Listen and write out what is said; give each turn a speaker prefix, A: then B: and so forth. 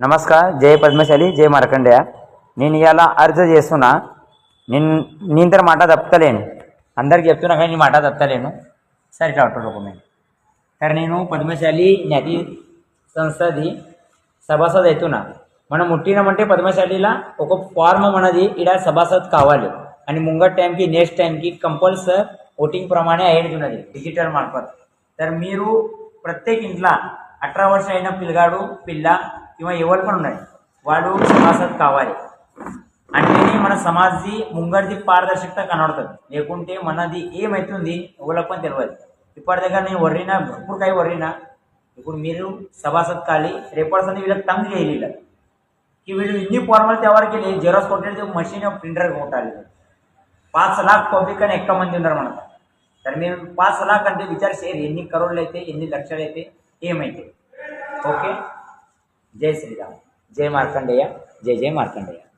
A: నమస్కార్ జయ పద్మశాలి జయ మార్కండేయ. నేను ఇవాళ అర్జ చేస్తున్నా. నేను నీ ఇంత మాట తప్పుతలేను అందరికి చెప్తున్నా కానీ నీ మాట తప్పలేను సరే ఇట్లా అట్టడుకోమేను సరే నేను పద్మశాలి నది సంస్థది సభాసద్ అవుతున్నా మనం ముట్టినామంటే పద్మశాలిలా ఒక ఫార్మ్ మనది ఇలా సభాసద్ కావాలి. అని ముంగట్ టైంకి నెక్స్ట్ టైంకి కంపల్సర్ ఓటింగ్ ప్రమాణే అయినది డిజిటల్ మార్ఫత్. సరే మీరు ప్రత్యేక ఇంట్లో అఠరా వర్షం అయిన పిల్లగాడు పిల్ల किंवा ఎవరు पण ఉన్నాయి వాడు సభాసద్ కావాలి అంటేనే మన సమాజ్ది ముంగడిది పారదర్శకత కనబడుతుంది లేకుంటే మనది ఏమవుతుంది ఎవరికి पण తెలియదు ఇప్పటి దగ్గర నేను వర్రినా ఇప్పుడు కాయ వర్రినా ఇప్పుడు మీరు సభాసద్ కాలి రేపటి వీళ్ళకి తంగ్ చేయాలి వీళ్ళకి की వీళ్ళు ఇన్ని ఫార్మల్ తయారు केले జెరాక్స్ కొట్టేది మషిన్ ప్రింటర్ కొట్టాలి पाच लाख పబ్లిక్ అని ఎక్కువ మంది ఉన్నారు మనకు तर మీరు पाच लाख అంటే విచార చేయరు ఎన్ని కరోళ్ళు అయితే ఎన్ని లక్షలు అయితే ఏమైతే ఓకే జై శ్రీరామ్. జై మార్కండేయ. జై జై మార్కండేయ.